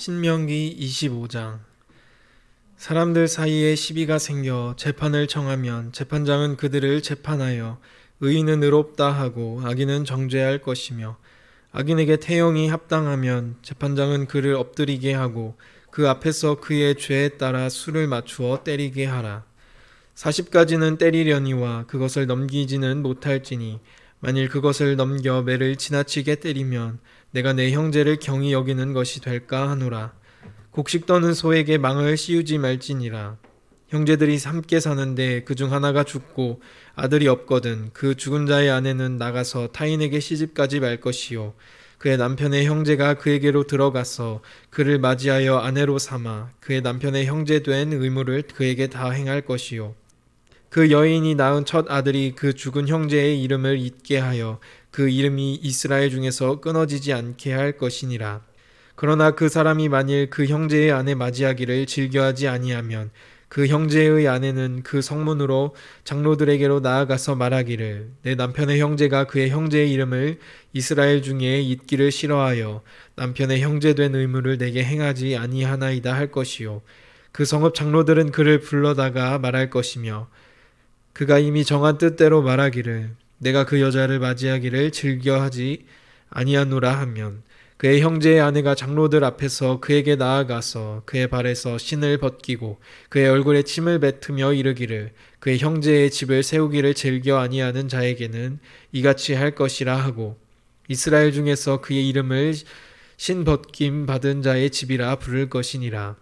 신명기 25장 사람들 사이에 시비가 생겨 재판을 청하면 재판장은 그들을 재판하여 의인은 의롭다 하고 악인은 정죄할 것이며 악인에게 태형이 합당하면 재판장은 그를 엎드리게 하고 그 앞에서 그의 죄에 따라 수를 맞추어 때리게 하라. 40가지는 때리려니와 그것을 넘기지는 못할지니 만일 그것을 넘겨 매를 지나치게 때리면 내가 내 형제를 경히 여기는 것이 될까 하노라. 곡식 떠는 소에게 망을 씌우지 말지니라. 형제들이 함께 사는데 그 중 하나가 죽고 아들이 없거든 그 죽은 자의 아내는 나가서 타인에게 시집가지 말 것이요. 그의 남편의 형제가 그에게로 들어가서 그를 맞이하여 아내로 삼아 그의 남편의 형제 된 의무를 그에게 다 행할 것이요. 그 여인이 낳은 첫 아들이 그 죽은 형제의 이름을 잊게 하여 그 이름이 이스라엘 중에서 끊어지지 않게 할 것이니라. 그러나 그 사람이 만일 그 형제의 아내 맞이하기를 즐겨하지 아니하면 그 형제의 아내는 그 성문으로 장로들에게로 나아가서 말하기를 내 남편의 형제가 그의 형제의 이름을 이스라엘 중에 잊기를 싫어하여 남편의 형제 된 의무를 내게 행하지 아니하나이다 할 것이요 그 성읍 장로들은 그를 불러다가 말할 것이며 그가 이미 정한 뜻대로 말하기를 내가 그 여자를 맞이하기를 즐겨하지 아니하노라 하면 그의 형제의 아내가 장로들 앞에서 그에게 나아가서 그의 발에서 신을 벗기고 그의 얼굴에 침을 뱉으며 이르기를 그의 형제의 집을 세우기를 즐겨 아니하는 자에게는 이같이 할 것이라 하고 이스라엘 중에서 그의 이름을 신 벗김 받은 자의 집이라 부를 것이니라.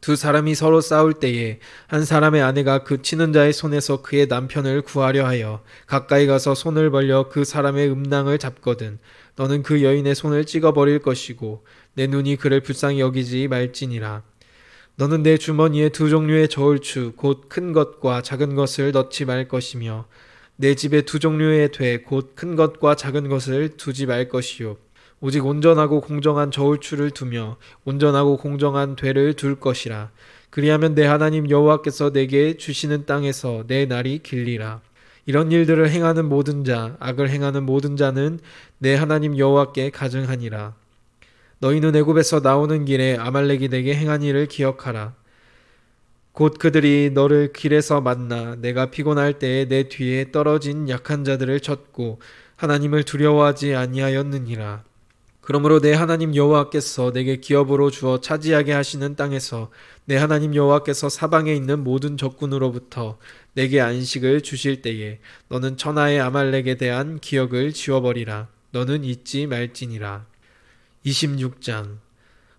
두 사람이 서로 싸울 때에 한 사람의 아내가 그 치는 자의 손에서 그의 남편을 구하려 하여 가까이 가서 손을 벌려 그 사람의 음낭을 잡거든 너는 그 여인의 손을 찍어 버릴 것이고 내 눈이 그를 불쌍히 여기지 말지니라. 너는 내 주머니에 두 종류의 저울추 곧 큰 것과 작은 것을 넣지 말 것이며 내 집에 두 종류의 돼 곧 큰 것과 작은 것을 두지 말 것이요 오직 온전하고 공정한 저울추를 두며 온전하고 공정한 되를 둘 것이라. 그리하면 내 하나님 여호와께서 내게 주시는 땅에서 내 날이 길리라. 이런 일들을 행하는 모든 자, 악을 행하는 모든 자는 내 하나님 여호와께 가증하니라. 너희는 애굽에서 나오는 길에 아말렉이 내게 행한 일을 기억하라. 곧 그들이 너를 길에서 만나 내가 피곤할 때에 내 뒤에 떨어진 약한 자들을 쳤고 하나님을 두려워하지 아니하였느니라. 그러므로 내 하나님 여호와께서 내게 기업으로 주어 차지하게 하시는 땅에서 내 하나님 여호와께서 사방에 있는 모든 적군으로부터 내게 안식을 주실 때에 너는 천하의 아말렉에 대한 기억을 지워버리라. 너는 잊지 말지니라. 26장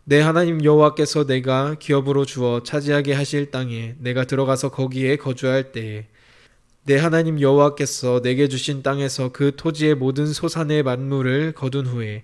내 하나님 여호와께서 내가 기업으로 주어 차지하게 하실 땅에 내가 들어가서 거기에 거주할 때에 내 하나님 여호와께서 내게 주신 땅에서 그 토지의 모든 소산의 만물을 거둔 후에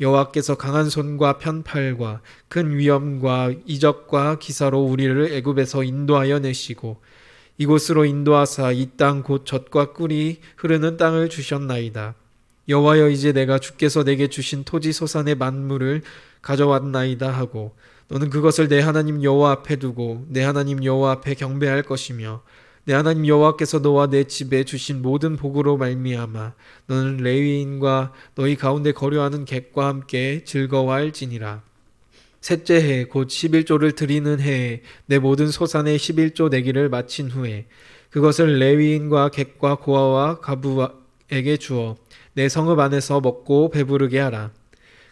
여호와께서 강한 손과 편팔과 큰 위엄과 이적과 기사로 우리를 애굽에서 인도하여 내시고 이곳으로 인도하사 이 땅 곧 젖과 꿀이 흐르는 땅을 주셨나이다. 여호와여 이제 내가 주께서 내게 주신 토지 소산의 만물을 가져왔나이다 하고 너는 그것을 내 하나님 여호와 앞에 두고 내 하나님 여호와 앞에 경배할 것이며 내 하나님 여호와께서 너와 내 집에 주신 모든 복으로 말미암아 너는 레위인과 너희 가운데 거류하는 객과 함께 즐거워할지니라. 셋째 해 곧 11조를 드리는 해에 내 모든 소산의 11조 내기를 마친 후에 그것을 레위인과 객과 고아와 가부에게 주어 내 성읍 안에서 먹고 배부르게 하라.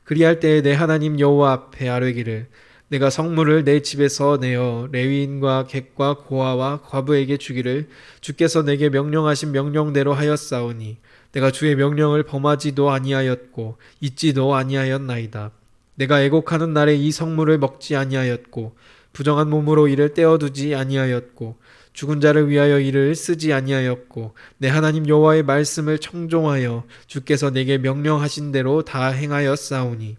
그리할 때에 내 하나님 여호와 앞에 아뢰기를 내가 성물을 내 집에서 내어 레위인과 객과 고아와 과부에게 주기를 주께서 내게 명령하신 명령대로 하였사오니 내가 주의 명령을 범하지도 아니하였고 잊지도 아니하였나이다. 내가 애곡하는 날에 이 성물을 먹지 아니하였고 부정한 몸으로 이를 떼어두지 아니하였고 죽은 자를 위하여 이를 쓰지 아니하였고 내 하나님 여호와의 말씀을 청종하여 주께서 내게 명령하신 대로 다 행하였사오니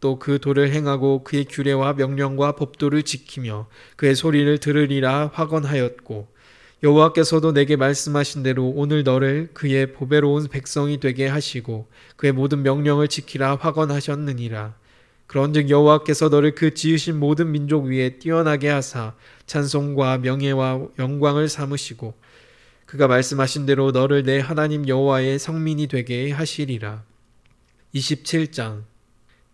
또 그 도를 행하고 그의 규례와 명령과 법도를 지키며 그의 소리를 들으리라 확언하였고 여호와께서도 내게 말씀하신 대로 오늘 너를 그의 보배로운 백성이 되게 하시고 그의 모든 명령을 지키라 확언하셨느니라. 그런즉 여호와께서 너를 그 지으신 모든 민족 위에 뛰어나게 하사 찬송과 명예와 영광을 삼으시고 그가 말씀하신 대로 너를 내 하나님 여호와의 성민이 되게 하시리라. 27장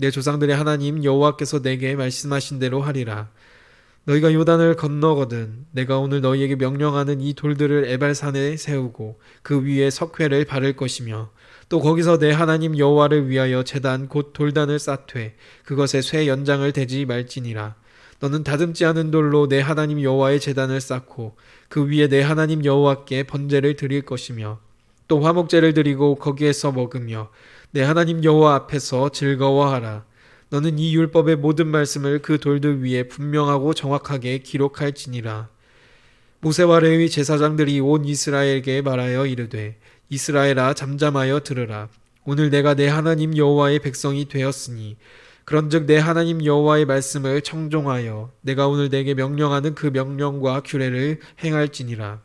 내 조상들의 하나님 여호와께서 내게 말씀하신 대로 하리라. 너희가 요단을 건너거든 내가 오늘 너희에게 명령하는 이 돌들을 에발산에 세우고 그 위에 석회를 바를 것이며 또 거기서 내 하나님 여호와를 위하여 제단 곧 돌단을 쌓되 그것에 쇠 연장을 대지 말지니라. 너는 다듬지 않은 돌로 내 하나님 여호와의 제단을 쌓고 그 위에 내 하나님 여호와께 번제를 드릴 것이며 또 화목제를 드리고 거기에서 먹으며 내 하나님 여호와 앞에서 즐거워하라. 너는 이 율법의 모든 말씀을 그 돌들 위에 분명하고 정확하게 기록할지니라. 모세와 레위 제사장들이 온 이스라엘에게 말하여 이르되 이스라엘아 잠잠하여 들으라. 오늘 내가 내 하나님 여호와의 백성이 되었으니 그런즉 내 하나님 여호와의 말씀을 청종하여 내가 오늘 내게 명령하는 그 명령과 규례를 행할지니라.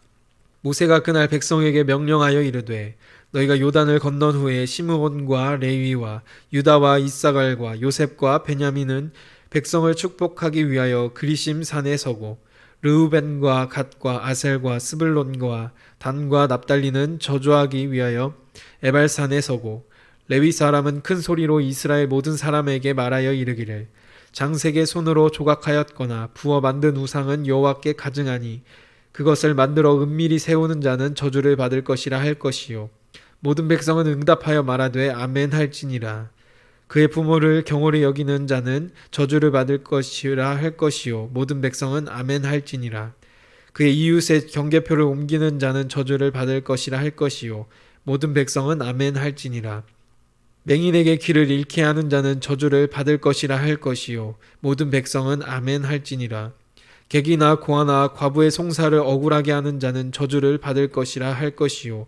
모세가 그날 백성에게 명령하여 이르되 너희가 요단을 건넌 후에 시므온과 레위와 유다와 이사갈과 요셉과 베냐민은 백성을 축복하기 위하여 그리심 산에 서고 르우벤과 갓과 아셀과 스불론과 단과 납달리는 저주하기 위하여 에발산에 서고 레위 사람은 큰 소리로 이스라엘 모든 사람에게 말하여 이르기를 장색의 손으로 조각하였거나 부어 만든 우상은 여호와께 가증하니 그것을 만들어 은밀히 세우는 자는 저주를 받을 것이라 할 것이요 모든 백성은 응답하여 말하되 아멘 할지니라. 그의 부모를 경홀히 여기는 자는 저주를 받을 것이라 할 것이요 모든 백성은 아멘 할지니라. 그의 이웃의 경계표를 옮기는 자는 저주를 받을 것이라 할 것이요 모든 백성은 아멘 할지니라. 맹인에게 귀를 잃게 하는 자는 저주를 받을 것이라 할 것이요 모든 백성은 아멘 할지니라. 객이나 고아나 과부의 송사를 억울하게 하는 자는 저주를 받을 것이라 할 것이요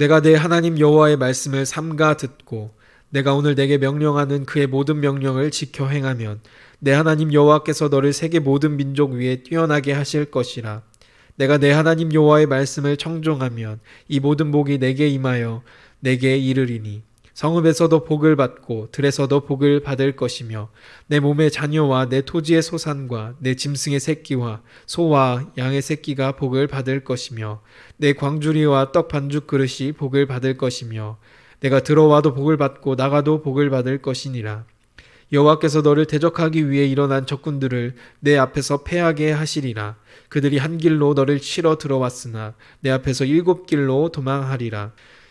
내가 내 하나님 여호와의 말씀을 삼가 듣고 내가 오늘 내게 명령하는 그의 모든 명령을 지켜 행하면 내 하나님 여호와께서 너를 세계 모든 민족 위에 뛰어나게 하실 것이라. 내가 내 하나님 여호와의 말씀을 청종하면 이 모든 복이 내게 임하여 내게 이르리니 성읍에서도 복을 받고 들에서도 복을 받을 것이며 내 몸의 자녀와 내 토지의 소산과 내 짐승의 새끼와 소와 양의 새끼가 복을 받을 것이며 내 광주리와 떡 반죽 그릇이 복을 받을 것이며 내가 들어와도 복을 받고 나가도 복을 받을 것이니라. 여호와께서 너를 대적하기 위해 일어난 적군들을 내 앞에서 패하게 하시리라. 그들이 한 길로 너를 치러 들어왔으나 내 앞에서 일곱 길로 도망하리라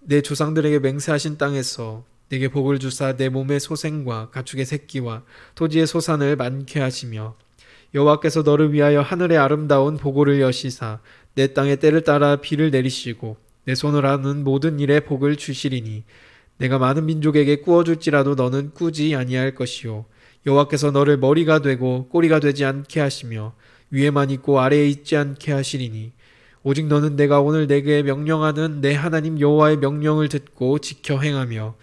내 조상들에게 맹세하신 땅에서 내게 복을 주사 내 몸의 소생과 가축의 새끼와 토지의 소산을 많게 하시며 여호와께서 너를 위하여 하늘의 아름다운 보고를 여시사 내 땅의 때를 따라 비를 내리시고 내 손을 하는 모든 일에 복을 주시리니 내가 많은 민족에게 꾸어줄지라도 너는 꾸지 아니할 것이요. 여호와께서 너를 머리가 되고 꼬리가 되지 않게 하시며 위에만 있고 아래에 있지 않게 하시리니 오직 너는 내가 오늘 내게 명령하는 내 하나님 여호와의 명령을 듣고 지켜 행하며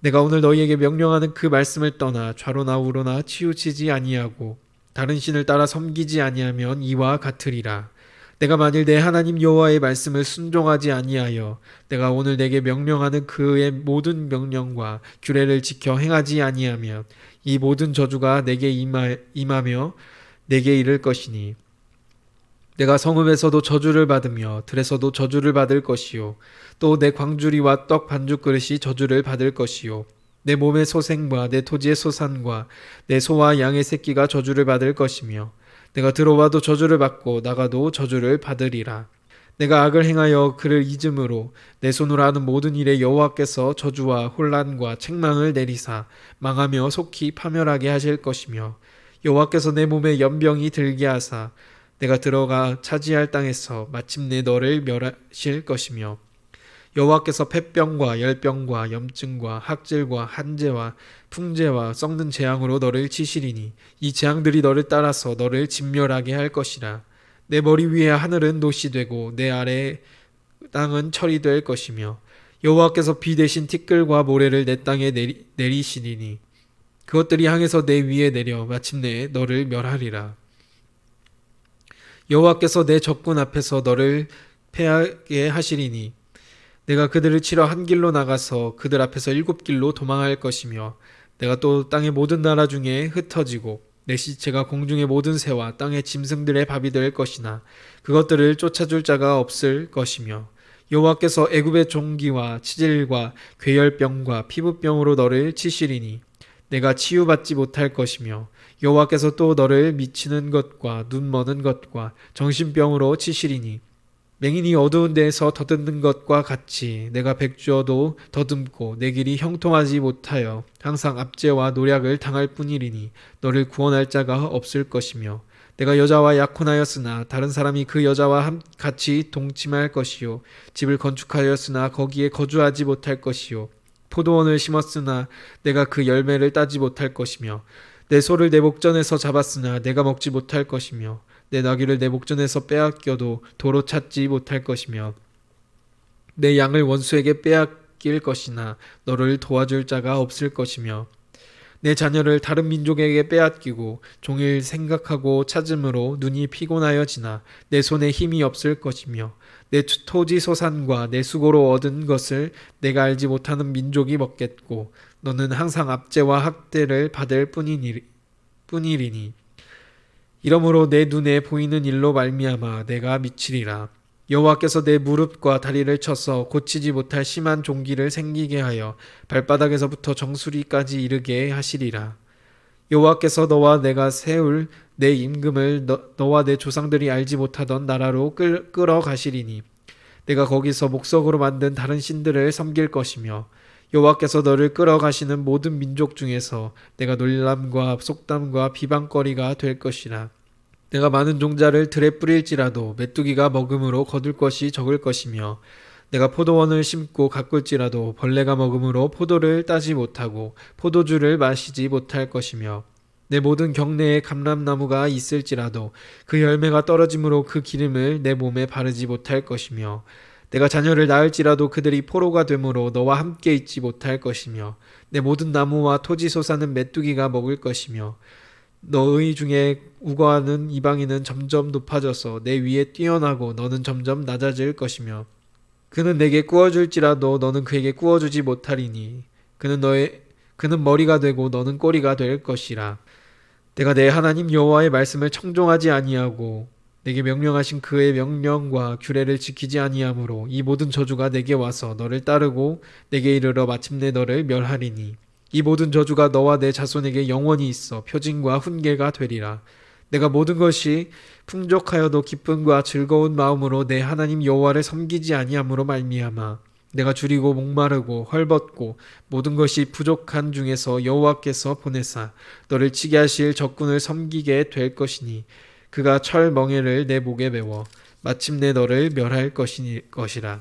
내가 오늘 너희에게 명령하는 그 말씀을 떠나 좌로나 우로나 치우치지 아니하고 다른 신을 따라 섬기지 아니하면 이와 같으리라. 내가 만일 내 하나님 여호와의 말씀을 순종하지 아니하여 내가 오늘 내게 명령하는 그의 모든 명령과 규례를 지켜 행하지 아니하면 이 모든 저주가 내게 임하, 임하며 내게 이를 것이니 내가 성읍에서도 저주를 받으며 들에서도 저주를 받을 것이요. 또 내 광주리와 떡 반죽 그릇이 저주를 받을 것이요. 내 몸의 소생과 내 토지의 소산과 내 소와 양의 새끼가 저주를 받을 것이며 내가 들어와도 저주를 받고 나가도 저주를 받으리라. 내가 악을 행하여 그를 잊음으로 내 손으로 하는 모든 일에 여호와께서 저주와 혼란과 책망을 내리사 망하며 속히 파멸하게 하실 것이며 여호와께서 내 몸에 연병이 들게 하사 내가 들어가 차지할 땅에서 마침내 너를 멸하실 것이며 여호와께서 폐병과 열병과 염증과 학질과 한재와 풍재와 썩는 재앙으로 너를 치시리니 이 재앙들이 너를 따라서 너를 진멸하게 할 것이라. 내 머리 위에 하늘은 노시 되고 내 아래 땅은 철이 될 것이며 여호와께서 비 대신 티끌과 모래를 내 땅에 내리, 내리시리니 그것들이 향해서 내 위에 내려 마침내 너를 멸하리라 여호와께서 내 적군 앞에서 너를 패하게 하시리니 내가 그들을 치러 한 길로 나가서 그들 앞에서 일곱 길로 도망할 것이며 내가 또 땅의 모든 나라 중에 흩어지고 내 시체가 공중의 모든 새와 땅의 짐승들의 밥이 될 것이나 그것들을 쫓아줄 자가 없을 것이며 여호와께서 애굽의 종기와 치질과 괴열병과 피부병으로 너를 치시리니 내가 치유받지 못할 것이며 여호와께서 또 너를 미치는 것과 눈 머는 것과 정신병으로 치시리니 맹인이 어두운 데에서 더듬는 것과 같이 내가 백주어도 더듬고 내 길이 형통하지 못하여 항상 압제와 노략을 당할 뿐이리니 너를 구원할 자가 없을 것이며 내가 여자와 약혼하였으나 다른 사람이 그 여자와 같이 동침할 것이요 집을 건축하였으나 거기에 거주하지 못할 것이요 포도원을 심었으나 내가 그 열매를 따지 못할 것이며 내 소를 내 목전에서 잡았으나 내가 먹지 못할 것이며 내 나귀를 내 목전에서 빼앗겨도 도로 찾지 못할 것이며 내 양을 원수에게 빼앗길 것이나 너를 도와줄 자가 없을 것이며 내 자녀를 다른 민족에게 빼앗기고 종일 생각하고 찾음으로 눈이 피곤하여 지나 내 손에 힘이 없을 것이며 내 토지 소산과 내 수고로 얻은 것을 내가 알지 못하는 민족이 먹겠고 너는 항상 압제와 학대를 받을 뿐이니, 뿐이리니. 이러므로 내 눈에 보이는 일로 말미암아 내가 미치리라. 여호와께서 내 무릎과 다리를 쳐서 고치지 못할 심한 종기를 생기게 하여 발바닥에서부터 정수리까지 이르게 하시리라. 여호와께서 너와 내가 세울 내 임금을 너, 너와 내 조상들이 알지 못하던 나라로 끌, 끌어 가시리니 내가 거기서 목석으로 만든 다른 신들을 섬길 것이며 여호와께서 너를 끌어가시는 모든 민족 중에서 내가 놀람과 속담과 비방거리가 될 것이라. 내가 많은 종자를 들에 뿌릴지라도 메뚜기가 먹음으로 거둘 것이 적을 것이며 내가 포도원을 심고 가꿀지라도 벌레가 먹음으로 포도를 따지 못하고 포도주를 마시지 못할 것이며 내 모든 경내에 감람나무가 있을지라도 그 열매가 떨어짐으로 그 기름을 내 몸에 바르지 못할 것이며 내가 자녀를 낳을지라도 그들이 포로가 되므로 너와 함께 있지 못할 것이며 내 모든 나무와 토지 솟아는 메뚜기가 먹을 것이며 너의 중에 우거하는 이방인은 점점 높아져서 내 위에 뛰어나고 너는 점점 낮아질 것이며 그는 내게 구워줄지라도 너는 그에게 구워주지 못하리니 그는 너의 그는 머리가 되고 너는 꼬리가 될 것이라. 내가 내 하나님 여호와의 말씀을 청종하지 아니하고 내게 명령하신 그의 명령과 규례를 지키지 아니하므로 이 모든 저주가 내게 와서 너를 따르고 내게 이르러 마침내 너를 멸하리니 이 모든 저주가 너와 내 자손에게 영원히 있어 표징과 훈계가 되리라. 내가 모든 것이 풍족하여도 기쁨과 즐거운 마음으로 내 하나님 여호와를 섬기지 아니함으로 말미암아 내가 줄이고 목마르고 헐벗고 모든 것이 부족한 중에서 여호와께서 보내사 너를 치게 하실 적군을 섬기게 될 것이니 그가 철 멍에를 내 목에 메워 마침내 너를 멸할 것이니, 것이라.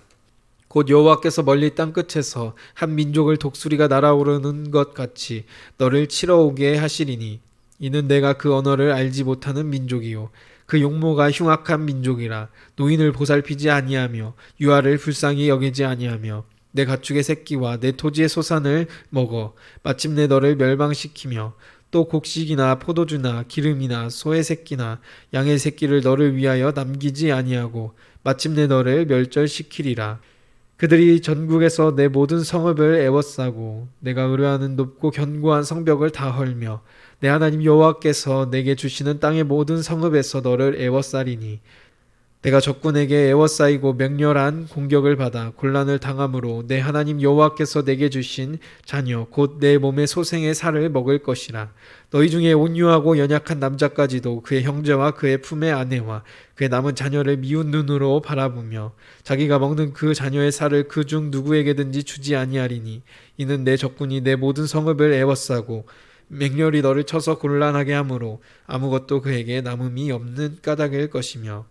곧 여호와께서 멀리 땅 끝에서 한 민족을 독수리가 날아오르는 것 같이 너를 치러 오게 하시리니 이는 내가 그 언어를 알지 못하는 민족이요. 그 용모가 흉악한 민족이라 노인을 보살피지 아니하며 유아를 불쌍히 여기지 아니하며 내 가축의 새끼와 내 토지의 소산을 먹어 마침내 너를 멸망시키며 또 곡식이나 포도주나 기름이나 소의 새끼나 양의 새끼를 너를 위하여 남기지 아니하고 마침내 너를 멸절시키리라. 그들이 전국에서 내 모든 성읍을 애워싸고 내가 의뢰하는 높고 견고한 성벽을 다 헐며 내 하나님 여호와께서 내게 주시는 땅의 모든 성읍에서 너를 애워싸리니 내가 적군에게 애워싸이고 맹렬한 공격을 받아 곤란을 당함으로 내 하나님 여호와께서 내게 주신 자녀 곧 내 몸의 소생의 살을 먹을 것이라. 너희 중에 온유하고 연약한 남자까지도 그의 형제와 그의 품의 아내와 그의 남은 자녀를 미운 눈으로 바라보며 자기가 먹는 그 자녀의 살을 그 중 누구에게든지 주지 아니하리니 이는 내 적군이 내 모든 성읍을 애워싸고 맹렬히 너를 쳐서 곤란하게 하므로 아무것도 그에게 남음이 없는 까닭일 것이며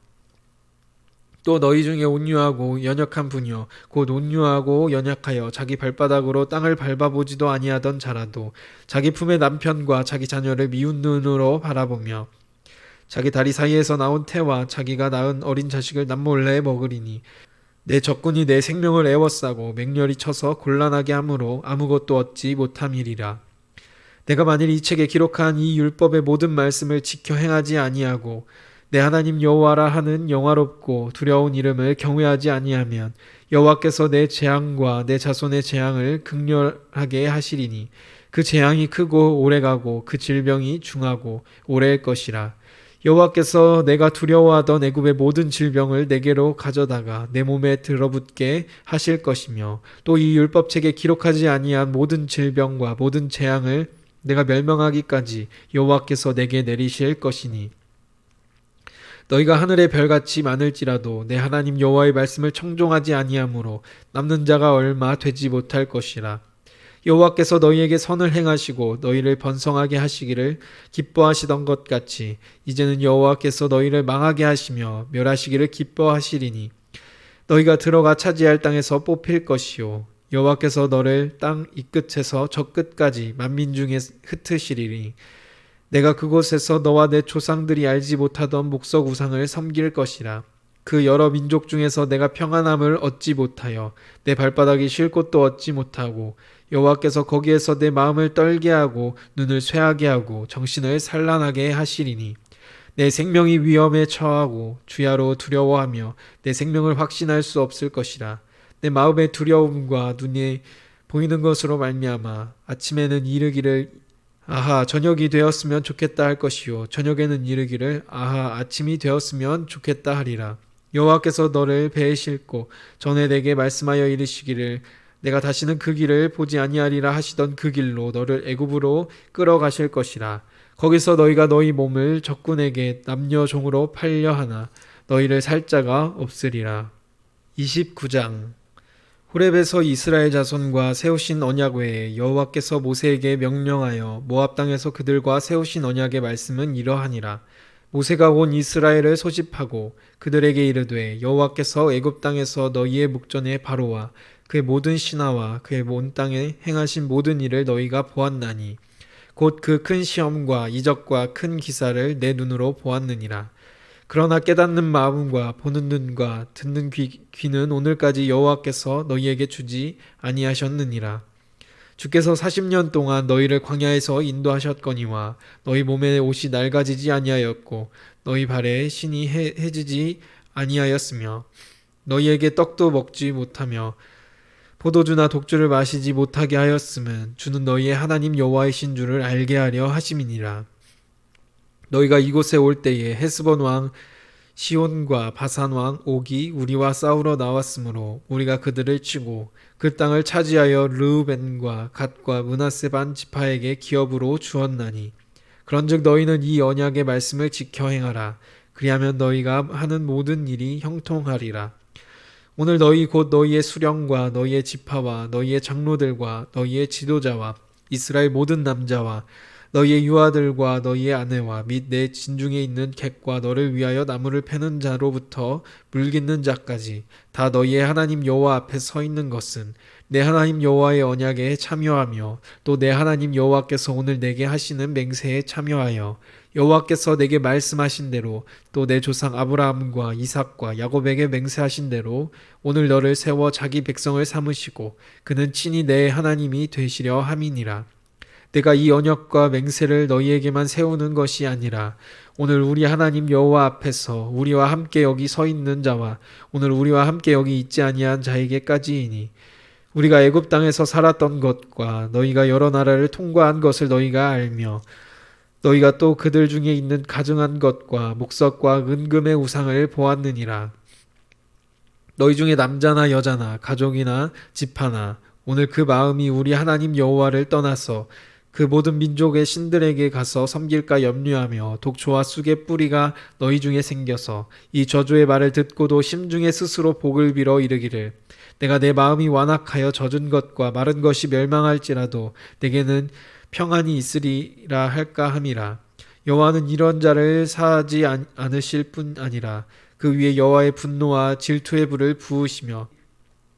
또 너희 중에 온유하고 연약한 분이여 곧 온유하고 연약하여 자기 발바닥으로 땅을 밟아보지도 아니하던 자라도 자기 품의 남편과 자기 자녀를 미운 눈으로 바라보며 자기 다리 사이에서 나온 태와 자기가 낳은 어린 자식을 남몰래 먹으리니 내 적군이 내 생명을 애워싸고 맹렬히 쳐서 곤란하게 하므로 아무것도 얻지 못함이리라. 내가 만일 이 책에 기록한 이 율법의 모든 말씀을 지켜 행하지 아니하고 내 하나님 여호와라 하는 영화롭고 두려운 이름을 경외하지 아니하면 여호와께서 내 재앙과 내 자손의 재앙을 극렬하게 하시리니 그 재앙이 크고 오래가고 그 질병이 중하고 오래일 것이라. 여호와께서 내가 두려워하던 애굽의 모든 질병을 내게로 가져다가 내 몸에 들어붙게 하실 것이며 또 이 율법책에 기록하지 아니한 모든 질병과 모든 재앙을 내가 멸망하기까지 여호와께서 내게 내리실 것이니 너희가 하늘의 별같이 많을지라도 내 하나님 여호와의 말씀을 청종하지 아니하므로 남는 자가 얼마 되지 못할 것이라. 여호와께서 너희에게 선을 행하시고 너희를 번성하게 하시기를 기뻐하시던 것 같이 이제는 여호와께서 너희를 망하게 하시며 멸하시기를 기뻐하시리니 너희가 들어가 차지할 땅에서 뽑힐 것이요 여호와께서 너를 땅 이 끝에서 저 끝까지 만민 중에 흩으시리니 내가 그곳에서 너와 내 조상들이 알지 못하던 목석 우상을 섬길 것이라. 그 여러 민족 중에서 내가 평안함을 얻지 못하여 내 발바닥이 쉴 곳도 얻지 못하고 여호와께서 거기에서 내 마음을 떨게 하고 눈을 쇠하게 하고 정신을 산란하게 하시리니 내 생명이 위험에 처하고 주야로 두려워하며 내 생명을 확신할 수 없을 것이라 내 마음의 두려움과 눈에 보이는 것으로 말미암아 아침에는 이르기를 아하 저녁이 되었으면 좋겠다 할 것이요. 저녁에는 이르기를 아하 아침이 되었으면 좋겠다 하리라. 여호와께서 너를 배에 싣고 전에 내게 말씀하여 이르시기를 내가 다시는 그 길을 보지 아니하리라 하시던 그 길로 너를 애굽으로 끌어가실 것이라. 거기서 너희가 너희 몸을 적군에게 남녀 종으로 팔려 하나 너희를 살 자가 없으리라. 29장 호렙에서 이스라엘 자손과 세우신 언약 외에 여호와께서 모세에게 명령하여 모압 땅에서 그들과 세우신 언약의 말씀은 이러하니라. 모세가 온 이스라엘을 소집하고 그들에게 이르되 여호와께서 애굽 땅에서 너희의 목전에 바로와 그의 모든 신하와 그의 온 땅에 행하신 모든 일을 너희가 보았나니 곧 그 큰 시험과 이적과 큰 기사를 내 눈으로 보았느니라 그러나 깨닫는 마음과 보는 눈과 듣는 귀, 귀는 오늘까지 여호와께서 너희에게 주지 아니하셨느니라. 주께서 40년 동안 너희를 광야에서 인도하셨거니와 너희 몸에 옷이 낡아지지 아니하였고 너희 발에 신이 해, 해지지 아니하였으며 너희에게 떡도 먹지 못하며 포도주나 독주를 마시지 못하게 하였음은 주는 너희의 하나님 여호와이신 줄을 알게 하려 하심이니라 너희가 이곳에 올 때에 헤스본 왕 시온과 바산 왕 옥이 우리와 싸우러 나왔으므로 우리가 그들을 치고 그 땅을 차지하여 르우벤과 갓과 문하세 반 지파에게 기업으로 주었나니 그런즉 너희는 이 언약의 말씀을 지켜 행하라. 그리하면 너희가 하는 모든 일이 형통하리라. 오늘 너희 곧 너희의 수령과 너희의 지파와 너희의 장로들과 너희의 지도자와 이스라엘 모든 남자와 너희의 유아들과 너희의 아내와 및 내 진중에 있는 객과 너를 위하여 나무를 패는 자로부터 물 깃는 자까지 다 너희의 하나님 여호와 앞에 서 있는 것은 내 하나님 여호와의 언약에 참여하며 또 내 하나님 여호와께서 오늘 내게 하시는 맹세에 참여하여 여호와께서 내게 말씀하신 대로 또 내 조상 아브라함과 이삭과 야곱에게 맹세하신 대로 오늘 너를 세워 자기 백성을 삼으시고 그는 친히 내 하나님이 되시려 함이니라. 내가 이 언약과 맹세를 너희에게만 세우는 것이 아니라 오늘 우리 하나님 여호와 앞에서 우리와 함께 여기 서 있는 자와 오늘 우리와 함께 여기 있지 아니한 자에게까지이니 우리가 애굽 땅에서 살았던 것과 너희가 여러 나라를 통과한 것을 너희가 알며 너희가 또 그들 중에 있는 가증한 것과 목석과 은금의 우상을 보았느니라. 너희 중에 남자나 여자나 가족이나 집하나 오늘 그 마음이 우리 하나님 여호와를 떠나서 그 모든 민족의 신들에게 가서 섬길까 염려하며 독초와 쑥의 뿌리가 너희 중에 생겨서 이 저주의 말을 듣고도 심중에 스스로 복을 빌어 이르기를. 내가 내 마음이 완악하여 젖은 것과 마른 것이 멸망할지라도 내게는 평안이 있으리라 할까 함이라. 여호와는 이런 자를 사하지 않- 않으실 뿐 아니라 그 위에 여호와의 분노와 질투의 불을 부으시며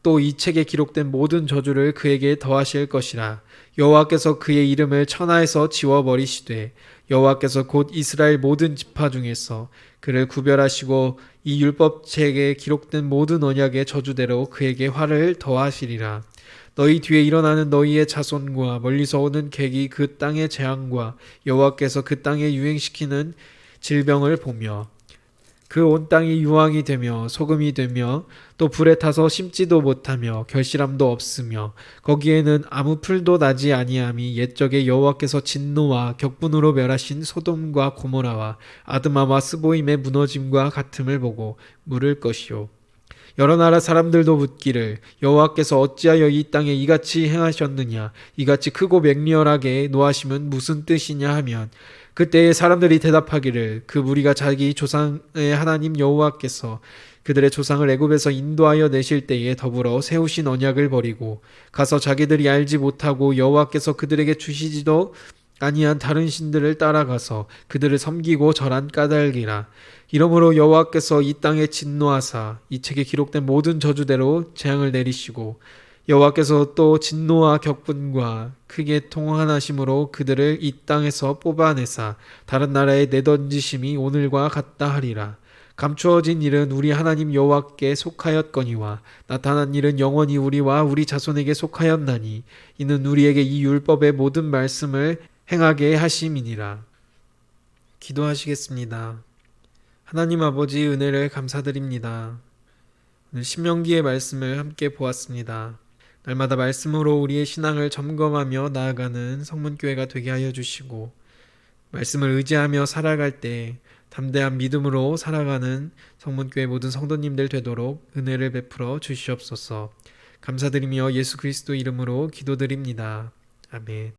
또 이 책에 기록된 모든 저주를 그에게 더하실 것이라. 여호와께서 그의 이름을 천하에서 지워 버리시되 여호와께서 곧 이스라엘 모든 지파 중에서 그를 구별하시고 이 율법책에 기록된 모든 언약의 저주대로 그에게 화를 더하시리라. 너희 뒤에 일어나는 너희의 자손과 멀리서 오는 객이 그 땅의 재앙과 여호와께서 그 땅에 유행시키는 질병을 보며 그 온 땅이 유황이 되며 소금이 되며 또 불에 타서 심지도 못하며 결실함도 없으며 거기에는 아무 풀도 나지 아니함이 옛적에 여호와께서 진노와 격분으로 멸하신 소돔과 고모라와 아드마와 스보임의 무너짐과 같음을 보고 물을 것이요. 여러 나라 사람들도 묻기를 여호와께서 어찌하여 이 땅에 이같이 행하셨느냐? 이같이 크고 맹렬하게 노하심은 무슨 뜻이냐? 하면 그때에 사람들이 대답하기를 그 무리가 자기 조상의 하나님 여호와께서 그들의 조상을 애굽에서 인도하여 내실 때에 더불어 세우신 언약을 버리고 가서 자기들이 알지 못하고 여호와께서 그들에게 주시지도 아니한 다른 신들을 따라가서 그들을 섬기고 절한 까닭이라. 이러므로 여호와께서 이 땅에 진노하사 이 책에 기록된 모든 저주대로 재앙을 내리시고 여호와께서 또 진노와 격분과 크게 통한하심으로 그들을 이 땅에서 뽑아내사 다른 나라에 내던지심이 오늘과 같다 하리라 감추어진 일은 우리 하나님 여호와께 속하였거니와 나타난 일은 영원히 우리와 우리 자손에게 속하였나니 이는 우리에게 이 율법의 모든 말씀을 행하게 하심이니라 기도하시겠습니다. 하나님 아버지 은혜를 감사드립니다. 오늘 신명기의 말씀을 함께 보았습니다. 날마다 말씀으로 우리의 신앙을 점검하며 나아가는 성문교회가 되게 하여 주시고 말씀을 의지하며 살아갈 때 담대한 믿음으로 살아가는 성문교회 모든 성도님들 되도록 은혜를 베풀어 주시옵소서. 감사드리며 예수 그리스도 이름으로 기도드립니다. 아멘.